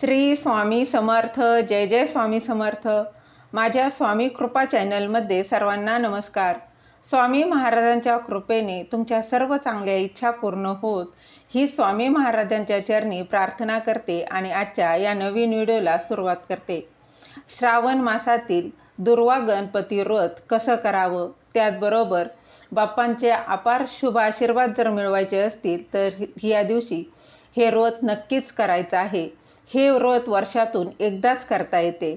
श्री स्वामी समर्थ जय जय स्वामी समर्थ. माझ्या स्वामी कृपा चॅनलमध्ये सर्वांना नमस्कार. स्वामी महाराजांच्या कृपेने तुमच्या सर्व चांगल्या इच्छा पूर्ण होत ही स्वामी महाराजांच्या चरणी प्रार्थना करते आणि आजच्या या नवीन व्हिडिओला सुरुवात करते. श्रावण मासातील दुर्वा गणपती व्रत कसं करावं? त्याचबरोबर बाप्पांचे अपार शुभ आशीर्वाद जर मिळवायचे असतील तर या दिवशी हे व्रत नक्कीच करायचं आहे. हे व्रत वर्षातून एकदाच करता येते.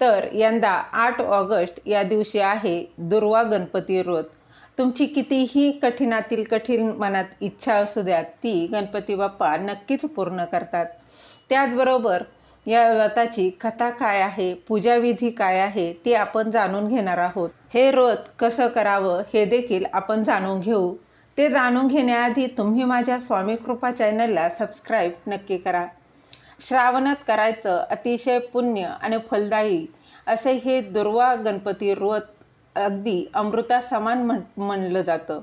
तर यंदा आठ ऑगस्ट या दिवशी आहे दुर्वा गणपती व्रत. तुमची कितीही कठीणातील कठीण मनात इच्छा असू द्या ती गणपती बाप्पा नक्कीच पूर्ण करतात. त्याचबरोबर या व्रताची कथा काय आहे पूजाविधी काय आहे ती आपण जाणून घेणार आहोत. हे व्रत कसं करावं हे देखील आपण जाणून घेऊ. ते जाणून घेण्याआधी तुम्ही माझ्या स्वामी कृपा चॅनलला सबस्क्राईब नक्की करा. श्रावणात करायचं अतिशय पुण्य आणि फलदायी असे हे दुर्वा गणपती व्रत अगदी अमृता समान म्हण म्हणलं जातं.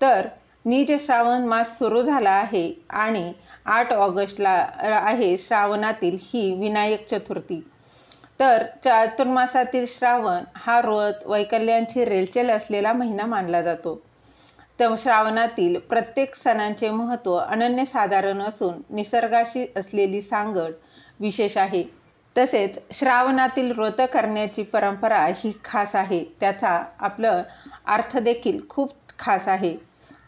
तर नीज श्रावण मास सुरू झाला आहे आणि आठ ऑगस्टला आहे श्रावणातील ही विनायक चतुर्थी. तर चातुर्मासातील श्रावण हा व्रत वैकल्यांची रेलचेल असलेला महिना मानला जातो. तर श्रावणातील प्रत्येक सणांचे महत्त्व अनन्यसाधारण असून निसर्गाशी असलेली सांगड विशेष आहे. तसेच श्रावणातील व्रत करण्याची परंपरा ही खास आहे. त्याचा आपलं अर्थ देखील खूप खास आहे.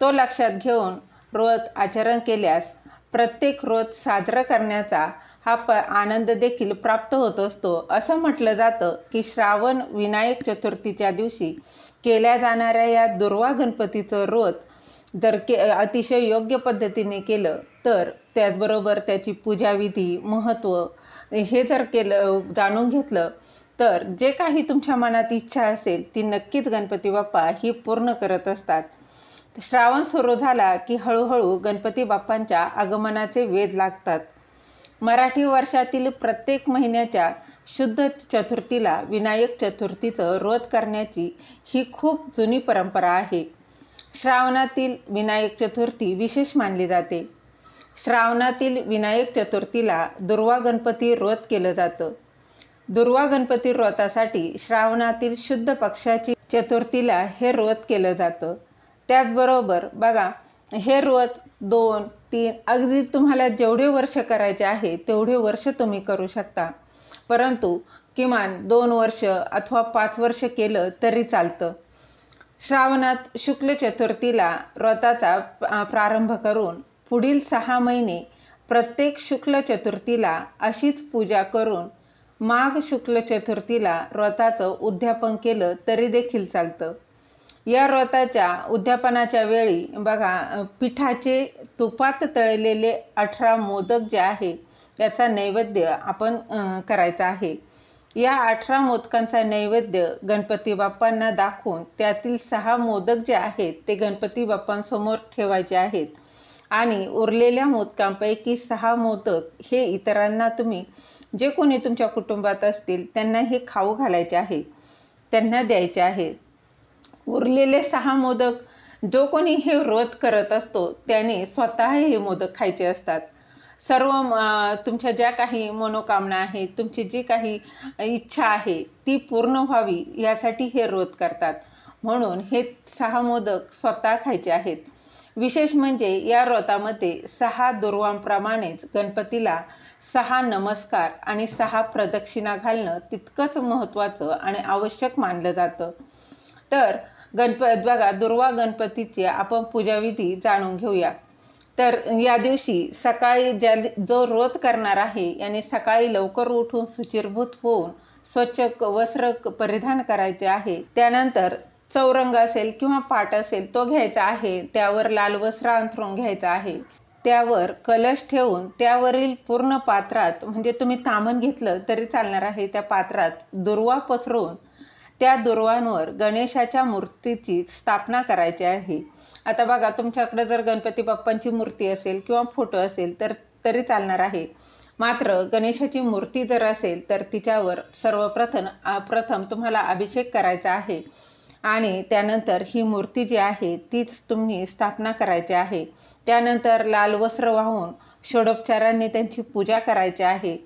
तो लक्षात घेऊन व्रत आचरण केल्यास प्रत्येक व्रत साजरं करण्याचा हा प आनंद देखील प्राप्त होत असतो. असं म्हटलं जातं की श्रावण विनायक चतुर्थीच्या दिवशी केल्या जाणाऱ्या या दुर्वा गणपतीचं व्रत जर के अतिशय योग्य पद्धतीने केलं तर त्याचबरोबर त्याची पूजाविधी महत्त्व हे जर केलं जाणून घेतलं तर जे काही तुमच्या मनात इच्छा असेल ती नक्कीच गणपती बाप्पा ही पूर्ण करत असतात. श्रावण सुरू झाला की हळूहळू गणपती बाप्पांच्या आगमनाचे वेध लागतात. मराठी वर्षातील प्रत्येक महिन्याच्या शुद्ध चतुर्थीला विनायक चतुर्थीचं व्रत करण्याची ही खूप जुनी परंपरा आहे. श्रावणातील विनायक चतुर्थी विशेष मानली जाते. श्रावणातील विनायक चतुर्थीला दुर्वा गणपती व्रत केलं जातं. दुर्वा गणपती व्रतासाठी श्रावणातील शुद्ध पक्षाची चतुर्थीला हे व्रत केलं जातं. त्याचबरोबर बघा हे व्रत दोन तीन अगदी तुम्हाला जेवढे वर्ष करायचे आहे तेवढे वर्ष तुम्ही करू शकता. परंतु किमान दोन वर्ष अथवा पाच वर्ष केलं तरी चालतं. श्रावणात शुक्ल चतुर्थीला व्रताचा प्रारंभ करून पुढील सहा महिने प्रत्येक शुक्ल चतुर्थीला अशीच पूजा करून माघ शुक्ल चतुर्थीला व्रताचं उद्यापन केलं तरी देखील चालतं. या व्रताच्या उद्यापनाच्या वेळी बघा पिठाचे तुपात तळलेले अठरा मोदक जे आहे त्याचा नैवेद्य आपण करायचा आहे. या अठरा मोदकांचा नैवेद्य गणपती बाप्पांना दाखवून त्यातील सहा मोदक जे आहेत ते गणपती बाप्पांसमोर ठेवायचे आहेत. आणि उरलेल्या मोदकांपैकी सहा मोदक हे इतरांना तुम्ही जे कोणी तुमच्या कुटुंबात असतील त्यांना हे खाऊ घालायचे आहे. त्यांना द्यायचे आहे. उरलेले सहा मोदक जो कोणी हे व्रत करत असतो त्याने स्वतः हे मोदक खायचे असतात. सर्व तुमच्या ज्या काही मनोकामना आहेत तुमची जी काही इच्छा आहे ती पूर्ण व्हावी यासाठी हे व्रत करतात. म्हणून हे सहा मोदक स्वतः खायचे आहेत. विशेष म्हणजे या व्रतामध्ये सहा दुर्वांप्रमाणेच गणपतीला सहा नमस्कार आणि सहा प्रदक्षिणा घालणं तितकंच महत्त्वाचं आणि आवश्यक मानलं जातं. तर गणप बघा दुर्वा गणपतीची आपण पूजाविधी जाणून घेऊया. तर या दिवशी सकाळी ज्या जो व्रत करणार आहे याने सकाळी लवकर उठून सुचिरभूत होऊन स्वच्छ वस्त्र परिधान करायचे आहे. त्यानंतर चौरंग असेल किंवा पाट असेल तो घ्यायचा आहे. त्यावर लाल वस्त्र अंथरून घ्यायचं आहे. त्यावर कलश ठेवून त्यावरील पूर्ण पात्रात म्हणजे तुम्ही तामण घेतलं तरी चालणार आहे त्या पात्रात दुर्वा पसरवून त्या दुर्वांवर गणेशाच्या मूर्तीची स्थापना करायची आहे. आता बघा तुमच्याकडे जर गणपती बाप्पांची मूर्ती असेल किंवा फोटो असेल तर तरी चालणार आहे. मात्र गणेशाची मूर्ती जर असेल तर तिच्यावर सर्वप्रथम प्रथम तुम्हाला अभिषेक करायचा आहे. आणि त्यानंतर ही मूर्ती जी आहे तीच तुम्ही स्थापना करायची आहे. त्यानंतर लाल वस्त्र वाहून षोडोपचारांनी त्यांची पूजा करायची आहे.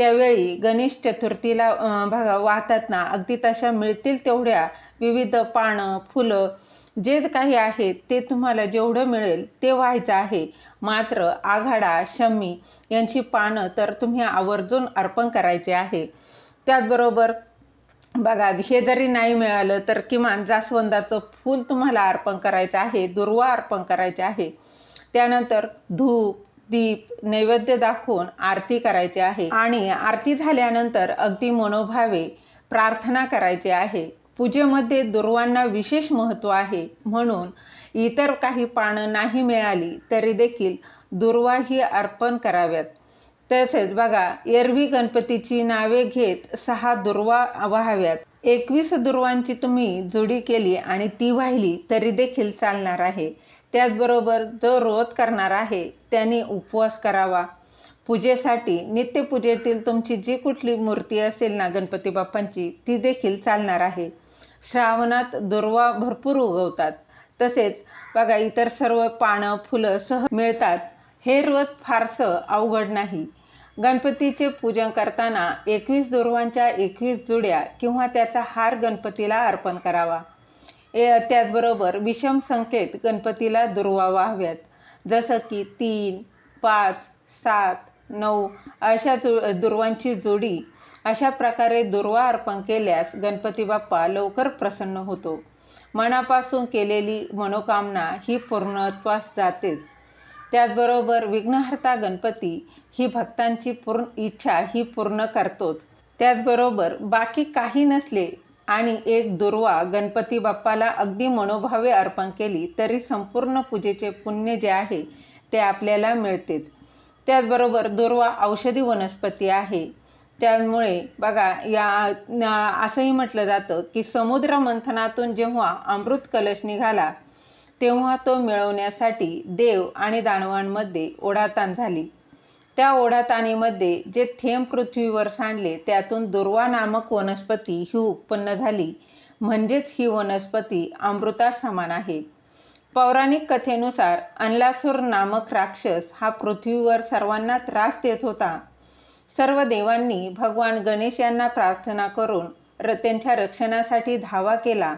त्यावेळी गणेश चतुर्थीला बघा वाहतात ना अगदी तशा मिळतील तेवढ्या विविध पानं फुलं जे काही आहे ते तुम्हाला जेवढं मिळेल ते व्हायचं आहे. मात्र आघाडा शम्मी यांची पानं तर तुम्ही आवर्जून अर्पण करायचे आहे. त्याचबरोबर बघा हे जरी नाही मिळालं तर किमान जास्वंदाचं फूल तुम्हाला अर्पण करायचं आहे दुर्वा अर्पण करायचे आहे. त्यानंतर धूप दीप नैवेद्य दाखवून आरती करायची आहे. आणि आरती झाल्यानंतर अगदी मनोभावे प्रार्थना करायची आहे. पूजेमध्ये दुर्वांना विशेष महत्त्व आहे. म्हणून इतर काही पानं नाही मिळाली तरी देखील दुर्वा ही अर्पण कराव्यात. तसेच बघा एरवी गणपतीची नावे घेत सहा दुर्वा व्हाव्यात. एकवीस दुर्वांची तुम्ही जोडी केली आणि ती वाहिली तरी देखील चालणार आहे. त्याचबरोबर जो रोध करणार आहे त्याने उपवास करावा. पूजेसाठी नित्यपूजेतील तुमची जी कुठली मूर्ती असेल ना गणपती बाप्पांची ती देखील चालणार आहे. श्रावणात दुर्वा भरपूर उगवतात. तसेच बघा इतर सर्व पानं फुलं सह मिळतात. हे व्रत फारसं अवघड नाही. गणपतीचे पूजन करताना एकवीस दुर्वांच्या एकवीस जुड्या किंवा त्याचा हार गणपतीला अर्पण करावा. ए त्याचबरोबर विषम संख्येत गणपतीला दुर्वा व्हाव्यात जसं की तीन पाच सात नऊ अशा जु दुर्वांची जोडी अशा प्रकारे दुर्वा अर्पण केल्यास गणपती बाप्पा लवकर प्रसन्न होतो. मनापासून केलेली मनोकामना ही पूर्णत्वास जातेच. त्याचबरोबर विघ्नहर्ता गणपती ही भक्तांची पूर्ण इच्छा ही पूर्ण करतोच. त्याचबरोबर बाकी काही नसले आणि एक दुर्वा गणपती बाप्पाला अगदी मनोभावे अर्पण केली तरी संपूर्ण पूजेचे पुण्य जे आहे ते आपल्याला मिळतेच. त्याचबरोबर दुर्वा औषधी वनस्पती आहे. त्यामुळे बघा या असंही म्हटलं जातं की समुद्र मंथनातून जेव्हा अमृत कलश निघाला तेव्हा तो मिळवण्यासाठी देव आणि दानवांमध्ये ओढाताण झाली. त्या ओढाताणीमध्ये जे थेंब पृथ्वीवर सांडले त्यातून दुर्वा नामक वनस्पती ही उत्पन्न झाली. म्हणजेच ही वनस्पती अमृता समान आहे. पौराणिक कथेनुसार अनलासूर नामक राक्षस हा पृथ्वीवर सर्वांना त्रास देत होता. सर्व देवांनी भगवान गणेश यांना प्रार्थना करून र त्यांच्या रक्षणासाठी धावा केला.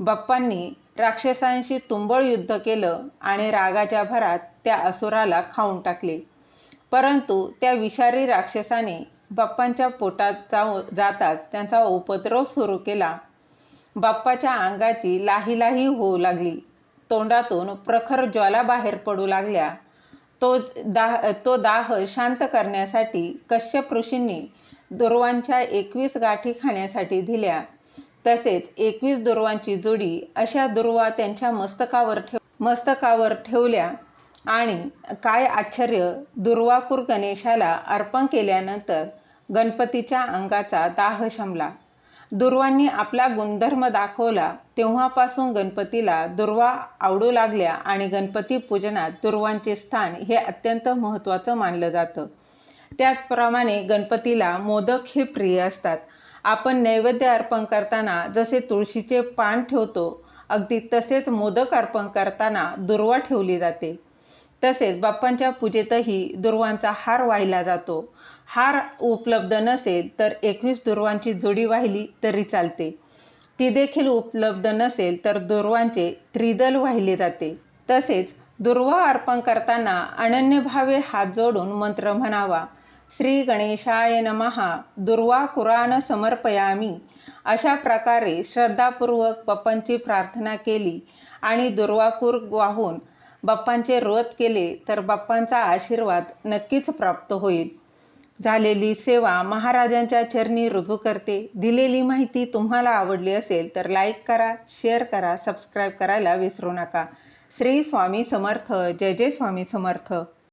बाप्पांनी राक्षसांशी तुंबळ युद्ध केलं आणि रागाच्या भरात त्या असुराला खाऊन टाकले. परंतु त्या विषारी राक्षसाने बाप्पांच्या पोटात जाऊ जाताच त्यांचा उपद्रव सुरू केला. बाप्पाच्या अंगाची लाही लाही होऊ लागली. तोंडातून प्रखर ज्वाला बाहेर पडू लागल्या. तो दाह तो दाह शांत करण्यासाठी कश्यप ऋषींनी दुर्वांच्या एकवीस गाठी खाण्यासाठी दिल्या. तसेच एकवीस दुर्वांची जोडी अशा दुर्वा त्यांच्या मस्तकावर ठेव मस्तकावर ठेवल्या आणि काय आश्चर्य दुर्वाकूर गणेशाला अर्पण केल्यानंतर गणपतीच्या अंगाचा दाह शमला. दुर्वांनी आपला गुणधर्म दाखवला तेव्हापासून गणपतीला दुर्वा आवडू लागल्या आणि गणपती पूजनात दुर्वांचे स्थान हे अत्यंत महत्त्वाचं मानलं जातं. त्याचप्रमाणे गणपतीला मोदक हे प्रिय असतात. आपण नैवेद्य अर्पण करताना जसे तुळशीचे पान ठेवतो अगदी तसेच मोदक अर्पण करताना दुर्वा ठेवली जाते. तसेच बाप्पांच्या पूजेतही दुर्वांचा हार वाहिला जातो. हार उपलब्ध नसेल तर एकवीस दुर्वांची जोडी वाहिली तरी चालते. ती देखील उपलब्ध नसेल तर दुर्वांचे त्रिदल वाहिले जाते. तसेच दुर्वा अर्पण करताना अनन्यभावे हात जोडून मंत्र म्हणावा. श्री गणेशाय नमहा दुर्वा कुरान समर्पयामी. अशा प्रकारे श्रद्धापूर्वक बाप्पांची प्रार्थना केली आणि दुर्वाकूर वाहून बाप्पांचे व्रत केले तर बाप्पांचा आशीर्वाद नक्कीच प्राप्त होईल. झालेली सेवा महाराजांच्या चरणी रुजू करते. दिलेली माहिती तुम्हाला आवडली असेल तर लाईक करा शेअर करा सबस्क्राईब करायला विसरू नका. श्री स्वामी समर्थ. जय जय स्वामी समर्थ.